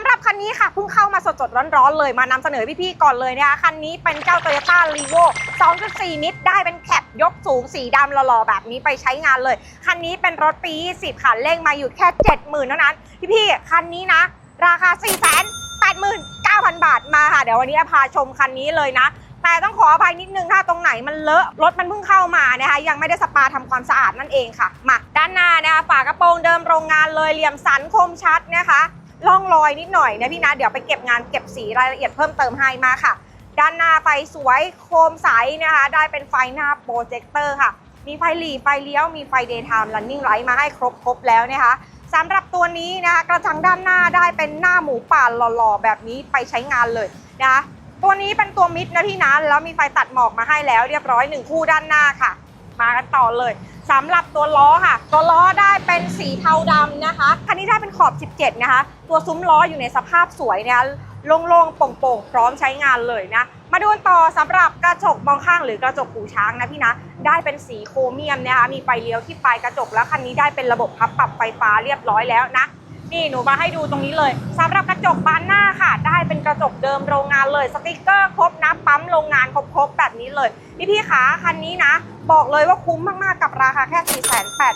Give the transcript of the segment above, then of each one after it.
ำหรับคันนี้ค่ะเพิ่งเข้ามาสดๆร้อนๆเลยมานำเสนอพี่ๆก่อนเลยนะคะคันนี้เป็นเจ้า Toyota r e v o 2.4มิตรได้เป็นแคปยกสูงสีดำหล่อๆแบบนี้ไปใช้งานเลย คันนี้เป็นรถปี 20 ค่ะเร่งมาอยู่แค่ 70,000เท่านั้นพี่ๆคันนี้นะ ราคา 4 8 9 0 0 0 บาทมาค่ะเดี๋ยววันนี้พาชมคันนี้เลยนะแต่ต้องขออภัยนิดนึงถ้าตรงไหนมันเลอะรถมันเพิ่งเข้ามานะคะยังไม่ได้สปาทำความสะอาดนั่นเองค่ะมาด้านหน้านะคะฝากระโปรงเดิมโรงงานเลยเหลี่ยมสันคมชัดนะคะ ร่องรอยนิดหน่อยนะพี่นะ เดี๋ยวไปเก็บงานเก็บสีรายละเอียดเพิ่มเติมให้มาค่ะ ด้านหน้าไฟสวยโคมใสนะคะ ได้เป็นไฟหน้าโปรเจคเตอร์ค่ะ มีไฟหลีไฟเลี้ยว มีไฟ daytime running light มาให้ครบครบแล้วนะคะสำหรับตัวนี้นะคะกระจังด้านหน้าได้เป็นหน้าหมูป่าหล่อๆ แบบนี้ไปใช้งานเลยนะคะตัวนี้เป็นตัวมิดนะพี่นะแล้วมีไฟตัดหมอกมาให้แล้วเรียบร้อยหนึ่งคู่ด้านหน้าค่ะ มากันต่อเลยสำหรับตัวล้อค่ะ ตัวล้อได้เป็นสีเทาดำนะคะคันนี้ได้เป็นขอบ 17 นะคะ ตัวซุ้มล้ออยู่ในสภาพสวยนะคะโล่งๆโป่งๆ พร้อมใช้งานเลยนะ มาดูต่อสำหรับกระจกมองข้างหรือกระจกหูช้างนะพี่นะ ได้เป็นสีโครเมียมนะคะ มีไฟเลี้ยวที่ปลายกระจกแล้วคันนี้ได้เป็นระบบพับปรับไฟฟ้าเรียบร้อยแล้วนะ นี่หนูมาให้ดูตรงนี้เลยสำหรับกระจกบานหน้าค่ะ ได้เป็นกระจกเดิมโรงงานเลย สติกเกอร์ครบนะ ปั๊มโรงงานครบๆแบบนี้เลยพี่พี่ๆขาคันนี้นะ บอกเลยว่าคุ้มมาก ๆ กับราคาแค่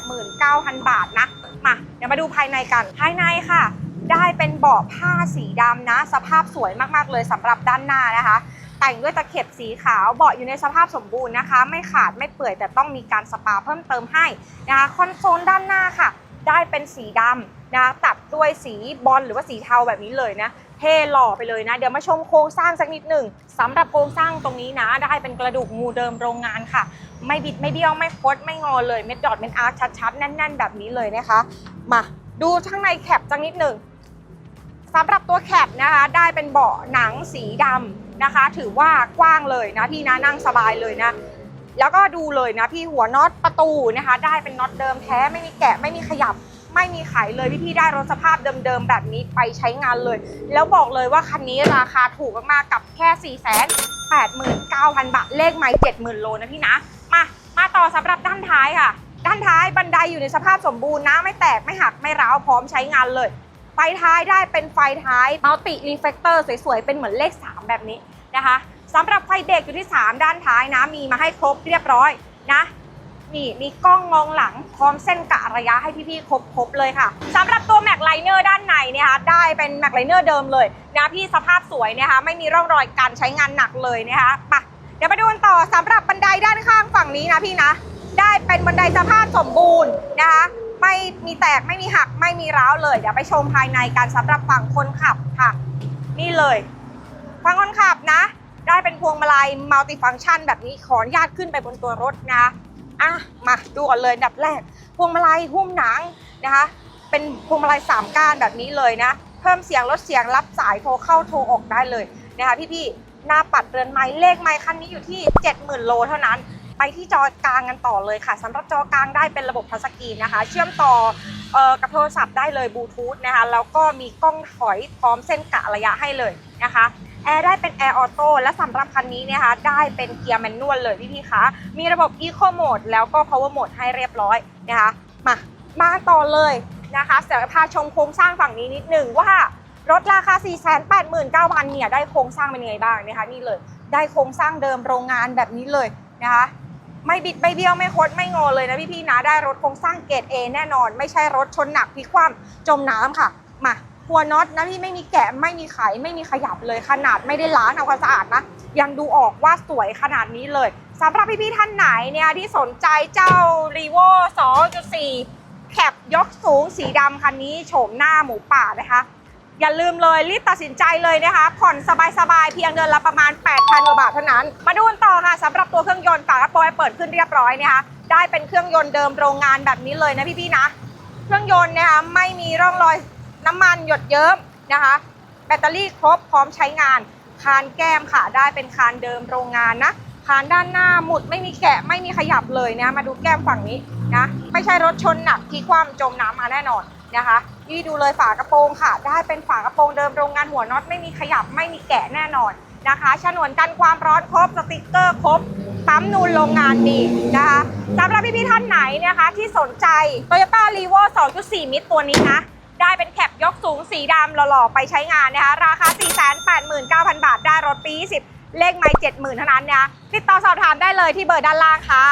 489,000 บาทนะ มา เดี๋ยวมาดูภายในกัน ภายในค่ะ ได้เป็นเบาะผ้าสีดำนะ สภาพสวยมากๆเลยสำหรับด้านหน้านะคะ แต่งด้วยตะเข็บสีขาว เบาะอยู่ในสภาพสมบูรณ์นะคะ ไม่ขาดไม่เปื่อยแต่ต้องมีการสปาเพิ่มเติมให้นะคะ คอนโซลด้านหน้าค่ะ ได้เป็นสีดำนะตัดด้วยสีบอลหรือว่าสีเทาแบบนี้เลยนะ เท่หล่อไปเลยนะ เดี๋ยวมาชมโครงสร้างสักนิดหนึ่งสำหรับโครงสร้างตรงนี้นะ ได้เป็นกระดูกงูเดิมโรงงานค่ะ ไม่บิดไม่เบี้ยวไม่คดไม่งอเลยเม็ดดอทเม็ดอาร์คชัดๆแน่น ๆ แบบนี้เลยนะคะ มาดูข้างในแคปสักนิดหนึ่งสำหรับตัวแคปนะคะ ได้เป็นเบาะหนังสีดำนะคะ ถือว่ากว้างเลยนะพี่นะนั่งสบายเลยนะแล้วก็ดูเลยนะพี่หัวน็อตประตูนะคะ ได้เป็นน็อตเดิมแท้ไม่มีแกะไม่มีขยับ ไม่มีไขเลยพี่พี่ๆได้รถสภาพเดิมๆแบบนี้ไปใช้งานเลย แล้วบอกเลยว่าคันนี้ราคาถูกมากๆกับแค่4 8 9 0 0บาทเลขไม่70,000โลนะพี่นะมามาต่อสำหรับด้านท้ายค่ะ ด้านท้ายบันไดอยู่ในสภาพสมบูรณ์นะไม่แตกไม่หักไม่ร้าวพร้อมใช้งานเลย ไฟท้ายได้เป็นไฟท้ายมัลติรีเฟกเตอร์สวยๆเป็นเหมือนเลข 3 แบบนี้นะคะสำหรับไฟเบรกอยู่ที่ 3 ด้านท้ายนะ มีมาให้ครบเรียบร้อยนะ นี่มีกล้องมองหลังพร้อมเส้นกะระยะให้พี่ๆครบครบเลยค่ะสำหรับตัวแม็กไลเนอร์ด้านในเนี่ยค่ะได้เป็นแม็กไลเนอร์เดิมเลยนะพี่สภาพสวยนะคะไม่มีร่องรอยการใช้งานหนักเลยนะคะไปเดี๋ยวไปดูกันต่อสำหรับบันไดด้านข้างฝั่งนี้นะพี่นะ ได้เป็นบันไดสภาพสมบูรณ์นะคะไม่มีแตกไม่มีหักไม่มีร้าวเลยเดี๋ยวไปชมภายในกันสำหรับฝั่งคนขับค่ะ นี่เลยฝั่งคนขับนะ ได้เป็นพวงมาลัยมัลติฟัง c t ชันแบบนี้ขออนุญาตขึ้นไปบนตัวรถนะ อะมาดูก่อนเลยอัดับแรก พวงมาลัยหุ้มหนังนะคะ เป็นพวงมาลัย3ก้านแบบนี้เลยนะ เพิ่มเสียงลดเสียงรับสายโทรเข้าโทรออกได้เลยนะคะพี่ๆหน้าปัดเรือนไม้เลขไม้คันนี้อยู่ที่ 70,000 โลเท่านั้น ไปที่จอกลางกันต่อเลยค่ะสำหรับจอกลางได้เป็นระบบทัชสกรีนนะคะ เชื่อมต่อเอ่อกับโทรศัพท์ได้เลยบลูทูธนะคะแล้วก็มีกล้องถอยพร้อมเส้นกะระยะให้เลยนะคะ แอร์ได้เป็นแอร์ออโต้และสำหรับคันนี้เนี่ยนะคะได้เป็นเกียร์แมนนวลเลยพี่ๆคะมีระบบ Eco Mode แล้วก็ Power Mode ให้เรียบร้อยนะคะมามาต่อเลยนะคะเดี๋ยพาชมโครงสร้างฝั่งนี้นิดหนึ่งว่ารถราคา 489,000เนี่ยได้โครงสร้างเป็นยังไงบ้างนะคะนี่เลยได้โครงสร้างเดิมโรงงานแบบนี้เลยนะคะไม่บิดไม่เบี้ยวไม่คดไม่งอเลยนะพี่ๆนะได้รถโครงสร้างเกรด A แน่นอน ไม่ใช่รถชนหนักพลิกคว่ำจมน้ำค่ะมา หัวน็อตนะพี่ไม่มีแกะไม่มีไขไม่มีขยับเลยขนาดไม่ได้ล้างเอาความสะอาดนะ ยังดูออกว่าสวยขนาดนี้เลยสำหรับพี่ๆท่านไหนเนี่ยที่สนใจเจ้า r e v o 2.4 แคปยกสูงสีดำคันนี้โฉมหน้าหมูป่านะคะ อย่าลืมเลยรีบตัดสินใจเลยนะคะ ผ่อนสบายๆ เพียงเดือนละประมาณ 8,000กว่าบาทเท่านั้น มาดูกันต่อค่ะสำหรับตัวเครื่องยนต์ฝากระโปรงเปิดขึ้นเรียบร้อยนะคะได้เป็นเครื่องยนต์เดิมโรงงานแบบนี้เลยนะพี่ๆนะ เครื่องยนต์นะคะไม่มีร่องรอย น้ำมันหยดเยิ้มนะคะ แบตเตอรี่ครบพร้อมใช้งาน คานแก้มค่ะได้เป็นคานเดิมโรงงานนะคานด้านหน้าหมุดไม่มีแกะไม่มีขยับเลยนะมาดูแก้มฝั่งนี้นะไม่ใช่รถชนหนักที่คว่ำจมน้ำมาแน่นอนนะคะนี่ดูเลยฝากระโปรงค่ะ ได้เป็นฝากระโปรงเดิมโรงงานหัวน็อตไม่มีขยับไม่มีแกะแน่นอนนะคะฉนวนกันความร้อนครบสติกเกอร์ครบปั๊มนูนโรงงานดีนะคะสำหรับพี่ๆท่านไหนนะคะที่สนใจ Toyota r e v o 2.4 มิตรตัวนี้นะ ได้เป็นแคปยกสูงสีดำหล่อๆ ไปใช้งานนะคะ ราคา 489,000 บาท ได้รถปี 20 เลขไม่70,000เท่านั้นนะคะติดต่อสอบถามได้เลยที่เบอร์ด้านล่างค่ะ